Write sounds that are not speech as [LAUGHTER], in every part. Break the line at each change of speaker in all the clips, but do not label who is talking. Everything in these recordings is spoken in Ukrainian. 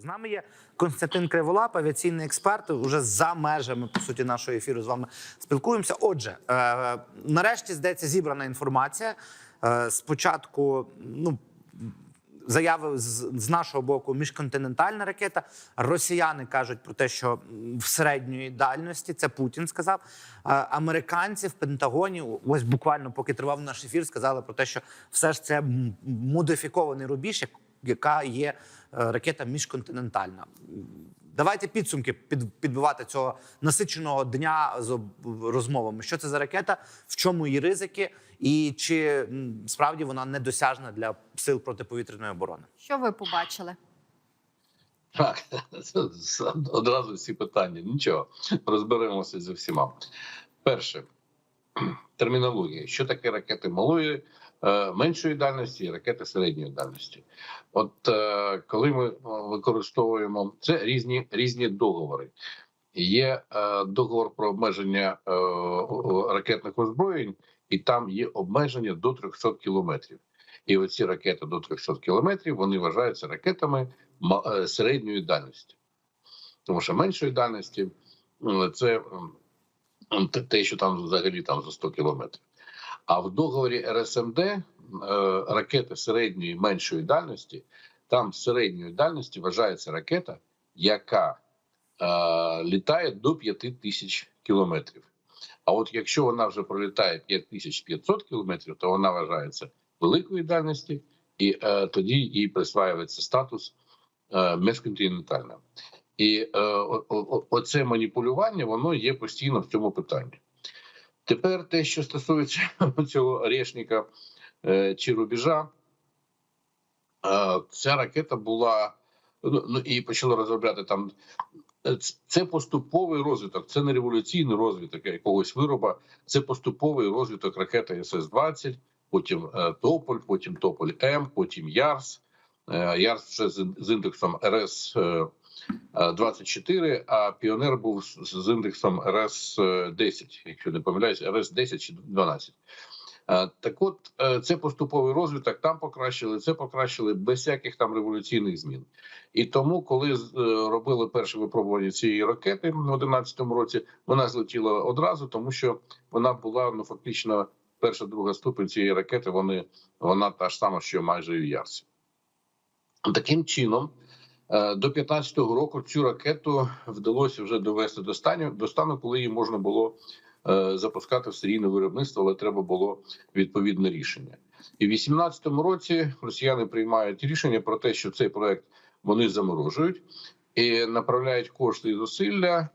З нами є Константин Криволап, авіаційний експерт. Уже за межами по суті нашого ефіру з вами спілкуємося. Отже, е, нарешті здається зібрана інформація. Е, спочатку, ну. Заяви з, з нашого боку міжконтинентальна ракета. Росіяни кажуть про те, що в середньої дальності це Путін сказав. А американці в Пентагоні, ось буквально поки тривав наш ефір, сказали про те, що все ж це модифікований рубіж, яка є е, ракета міжконтинентальна. Давайте підсумки під, підбивати цього насиченого дня з розмовами. Що це за ракета, в чому її ризики, і чи справді вона недосяжна для сил протиповітряної оборони?
Що ви побачили?
Так, [LAUGHS] одразу всі питання. Нічого, розберемося зі всіма. Перше, [CLEARS THROAT] термінологія. Що таке ракети малої, меншої дальності і ракети середньої дальності? От е, коли ми е, використовуємо це різні різні договори. Є е, договор про обмеження е, ракетних озброєнь, і там є обмеження до 300 кілометрів. І оці ракети до 300 кілометрів вони вважаються ракетами е, середньої дальності, тому що меншої дальності це те, що там взагалі там за 100 кілометрів. А в договорі РСМД е, ракети середньої меншої дальності, там середньої дальності вважається ракета, яка е, літає до 5 тисяч кілометрів. А от якщо вона вже пролітає 5500 кілометрів, то вона вважається великої дальності, і е, тоді їй присваюється статус е, міжконтинентальна. І е, о- о- оце маніпулювання воно є постійно в цьому питанні. Тепер те, що стосується [LAUGHS] цього орешника е, чи рубежа, е, ця ракета була ну, ну і почали розробляти там. Е, Це поступовий розвиток, це не революційний розвиток якогось вироба, це поступовий розвиток ракети СС-20, потім Тополь, потім Тополь М, потім Ярс. Ярс вже з, індексом РС 24, а Піонер був з, індексом РС 10, якщо не помиляюсь, РС 10 чи 12. Е, Так от е, це поступовий розвиток, там покращили, це покращили без всяких там революційних змін. І тому, коли е, робили перше випробування цієї ракети в 2011 році, вона злетіла одразу, тому що вона була ну фактично перша, друга ступень цієї ракети. Вони вона та ж сама, що майже і в Ярсі. Таким чином, е, до 15-го року цю ракету вдалося вже довести до стану, до стану, коли її можна було е, запускати в серійне виробництво, але треба було відповідне рішення. І в 18-му році росіяни приймають рішення про те, що цей проект вони заморожують і направляють кошти і зусилля,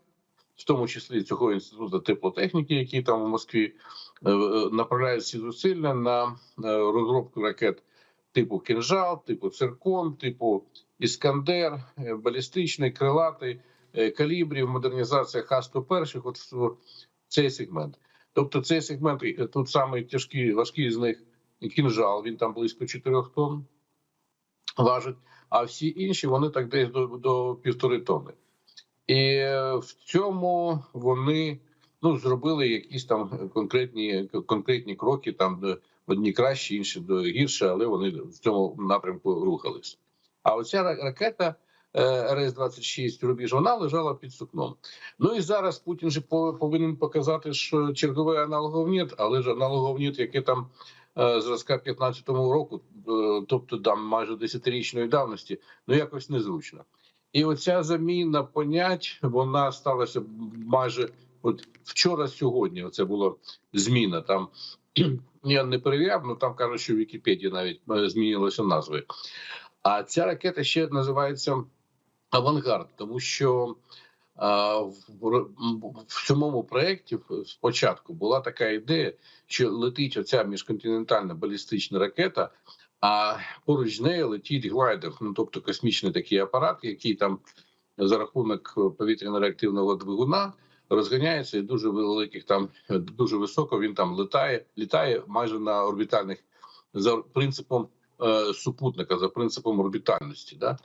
в тому числі цього інституту теплотехніки, який там в Москві, е, е, направляють ці зусилля на е, розробку ракет типу кінжал, типу циркон, типу іскандер, е, балістичний, крилатий, е, калібрів, модернізація Х-101, от цей сегмент. Тобто, цей сегмент е, тут самий тяжкий, важкий з них кінжал. Він там близько 4 тонн важить, а всі інші вони так десь до, до півтори тонни. І в цьому вони ну зробили якісь там конкретні конкретні кроки, там одні кращі, інші гірше, але вони в цьому напрямку рухались. А оця ракета е, РС-26 рубіж, вона лежала під сукном. Ну і зараз Путін же повинен показати, що черговий аналогов нет, але ж аналогов нет, яке там е, зразка 15-го року, е, тобто там майже 10-річної давності, ну якось незручно. І оця заміна понять вона сталася майже от вчора, сьогодні. Оце була зміна. Там я не перевіряв, але там кажуть, що в Вікіпедії навіть змінилися назви. А ця ракета ще називається Авангард, тому що в, самому проєкті спочатку була така ідея, що летить оця міжконтинентальна балістична ракета, а поруч з нею летить глайдер, ну тобто космічний такий апарат, який там за рахунок повітряно-реактивного двигуна розганяється і дуже великих там дуже високо. Він там літає, літає майже на орбітальних за принципом супутника, за принципом орбітальності. Да?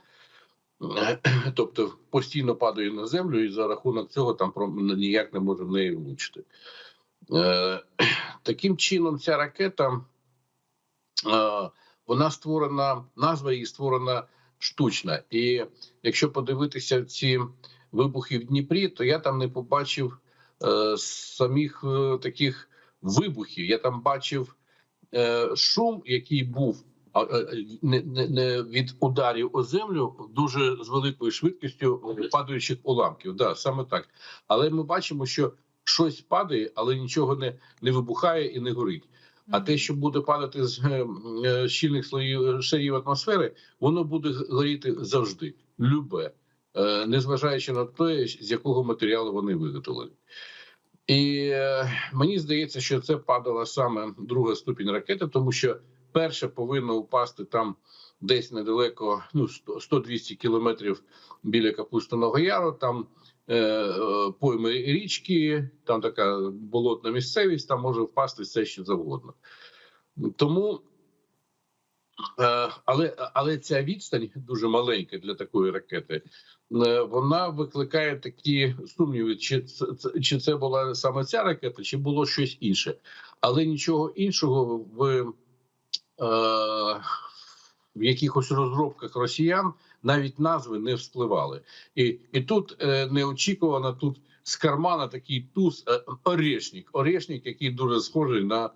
Е, [CLEARS THROAT] Тобто постійно падає на землю, і за рахунок цього там ніяк не може в неї влучити. Е, [CLEARS THROAT] Таким чином, ця ракета е, вона створена, назва її створена штучна. І якщо подивитися ці вибухи в Дніпрі, то я там не побачив е, самих е, таких вибухів. Я там бачив е, шум, який був. Е, Не, не, не від ударів о землю дуже з великою швидкістю падаючих уламків. Да, саме так. Але ми бачимо, що щось падає, але нічого не, не вибухає і не горить. А те, що буде падати з е, е, щільних слоїв шарів атмосфери, воно буде горіти завжди, любе, е, незважаючи на те, з якого матеріалу вони виготовлені. І е, мені здається, що це падала саме друга ступінь ракети, тому що перша повинна упасти там десь недалеко, ну 100-200 кілометрів біля Капустиного Яру. Там е, е, пойми річки, там така болотна місцевість, там може впасти все що завгодно. Тому, е, але, але ця відстань дуже маленька для такої ракети. е, Вона викликає такі сумніви, чи чи це була саме ця ракета, чи було щось інше. Але нічого іншого в, в якихось розробках росіян навіть назви не вспливали. І, і тут е, неочікувано тут з кармана такий туз е, орешник, орешник, який дуже схожий на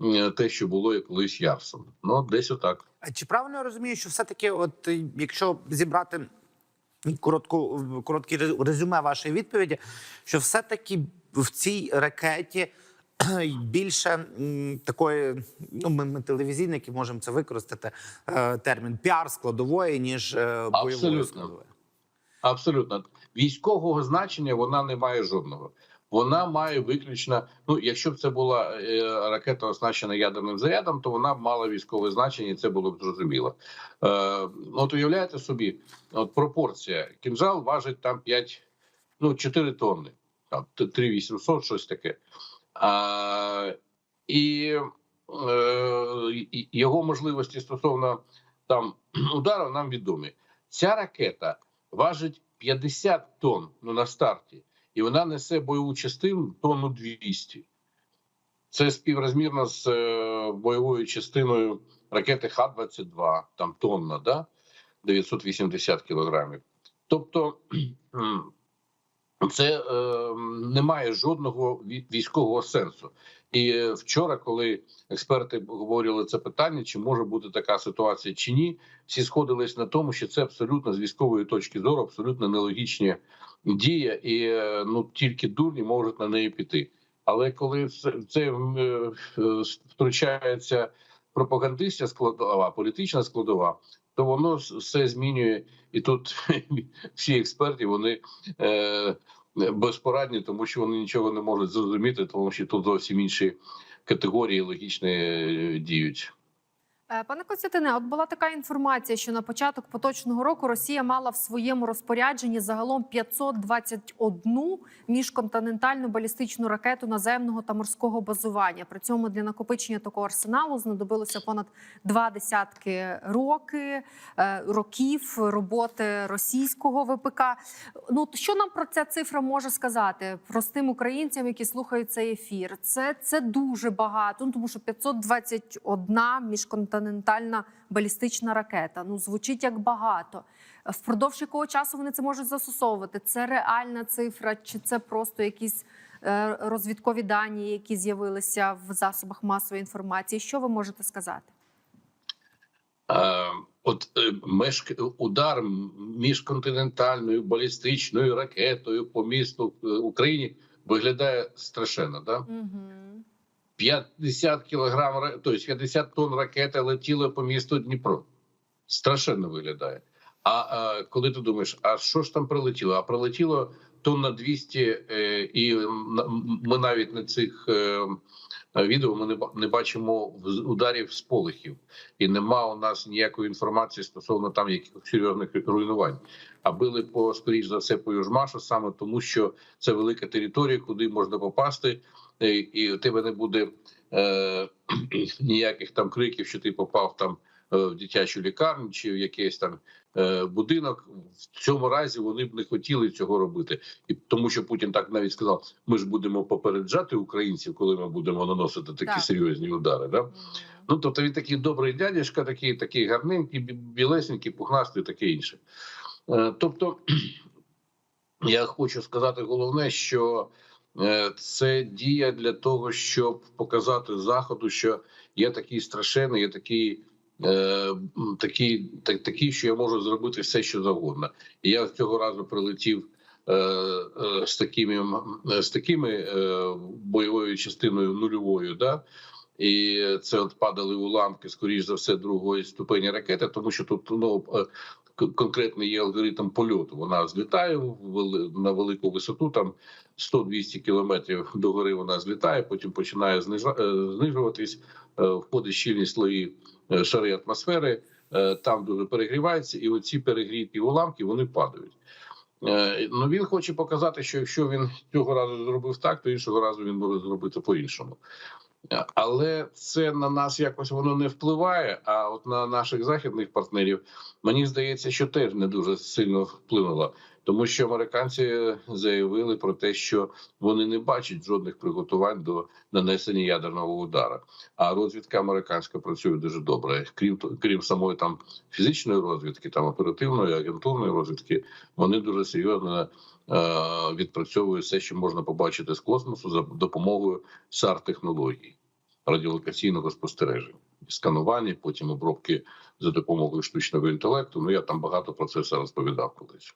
е, те, що було колись Ярсом. Ну, десь отак.
А Чи правильно я розумію, що все-таки, от е, якщо зібрати коротку, коротке резюме вашої відповіді, що все-таки в цій ракеті [CLEARS THROAT] більше такої, ну ми, ми телевізійники можемо це використати е, термін піар складової, ніж е, бойової
Абсолютно.
складової.
Абсолютно військового значення вона не має жодного. Вона має виключно. Ну, якщо б це була е, ракета, оснащена ядерним зарядом, то вона б мала військове значення, і це було б зрозуміло. Е, от уявляєте собі, от пропорція кінжал важить там 5, ну 4 тонни, там 3800, щось таке. А, і, е, його можливості стосовно там [CLEARS THROAT] удару нам відомі. Ця ракета важить 50 тонн ну, на старті, і вона несе бойову частину тонну 200. Це співрозмірно з е, бойовою частиною ракети Х-22, там тонна, да? 980 кілограмів. Тобто [CLEARS THROAT] це е, не має жодного ві- військового сенсу. І е, вчора, коли експерти говорили це питання, чи може бути така ситуація чи ні, всі сходились на тому, що це абсолютно з військової точки зору абсолютно нелогічні дії, і е, ну тільки дурні можуть на неї піти. Але коли це, е, втручається пропагандистська складова, політична складова, то воно все змінює. І тут [LAUGHS] всі експерти вони е, безпорадні, тому що вони нічого не можуть зрозуміти, тому що тут зовсім інші категорії логічні е, діють.
Е, Пане Костянтине, от була така інформація, що на початок поточного року Росія мала в своєму розпорядженні загалом 521 міжконтинентальну балістичну ракету наземного та морського базування. При цьому для накопичення такого арсеналу знадобилося понад два десятки роки е, років роботи російського ВПК. Ну що нам про ця цифра може сказати простим українцям, які слухають цей ефір? Це, це дуже багато, ну тому що 521 міжконтинентальна балістична ракета. Ну звучить як багато. Впродовж якого часу вони це можуть застосовувати? Це реальна цифра, чи це просто якісь е, розвідкові дані, які з'явилися в засобах масової інформації? Що ви можете сказати?
Е, От е, мешк... удар міжконтинентальною балістичною ракетою по місту е, Україні виглядає страшенно. Да?
Угу.
50 кілограм, ра- тобто 50 тонн ракети летіло по місту Дніпро. Страшенно виглядає. А, а коли ти думаєш, а що ж там прилетіло? А прилетіло тонна 200, е, і ми навіть на цих е, відео ми не, не бачимо ударів сполохів, і нема у нас ніякої інформації стосовно там якихось серйозних руйнувань. А били по скоріш за все по Южмашу, саме тому, що це велика територія, куди можна попасти, і у тебе не буде е, [CLEARS THROAT] ніяких там криків, що ти попав там е, в дитячу лікарню чи в якесь там е, будинок. В цьому разі вони б не хотіли цього робити, і тому, що Путін так навіть сказав: ми ж будемо попереджати українців, коли ми будемо наносити такі
Так.
серйозні удари. Да? Ну, тобто він такий добрий дядюшка, такий, такий гарненький, бі- білесенький, пухнастий, таке інше. Е, Тобто, [CLEARS THROAT] я хочу сказати головне, що це дія для того, щоб показати заходу, що я такий страшенний, я такий. е, Такий, так, такий, що я можу зробити все, що завгодно. І я цього разу прилетів е, е, з такими м, з такими е, бойовою частиною нульовою, да і це от падали уламки, скоріш за все, другої ступені ракети, тому що тут ну е, конкретний є алгоритм польоту. Вона злітає на велику висоту, там 100-200 кілометрів догори вона злітає, потім починає е, знижуватись, е, входить щільні слої е, шари атмосфери, там дуже перегрівається, і оці перегріті уламки вони падають. Ну він хоче показати, що якщо він цього разу зробив так, то іншого разу він може зробити по-іншому. Е, Але це на нас якось воно не впливає. А от на наших західних партнерів мені здається, що теж не дуже сильно вплинуло, тому що американці заявили про те, що вони не бачать жодних приготувань до нанесення ядерного удара. А розвідка американська працює дуже добре. Крім крім самої там фізичної розвідки, там оперативної агентурної розвідки, вони дуже серйозно е, відпрацьовують все, що можна побачити з космосу за допомогою сар технологій радіолокаційного спостереження, сканування, потім обробки за допомогою штучного інтелекту. Ну я там багато про це все розповідав колись.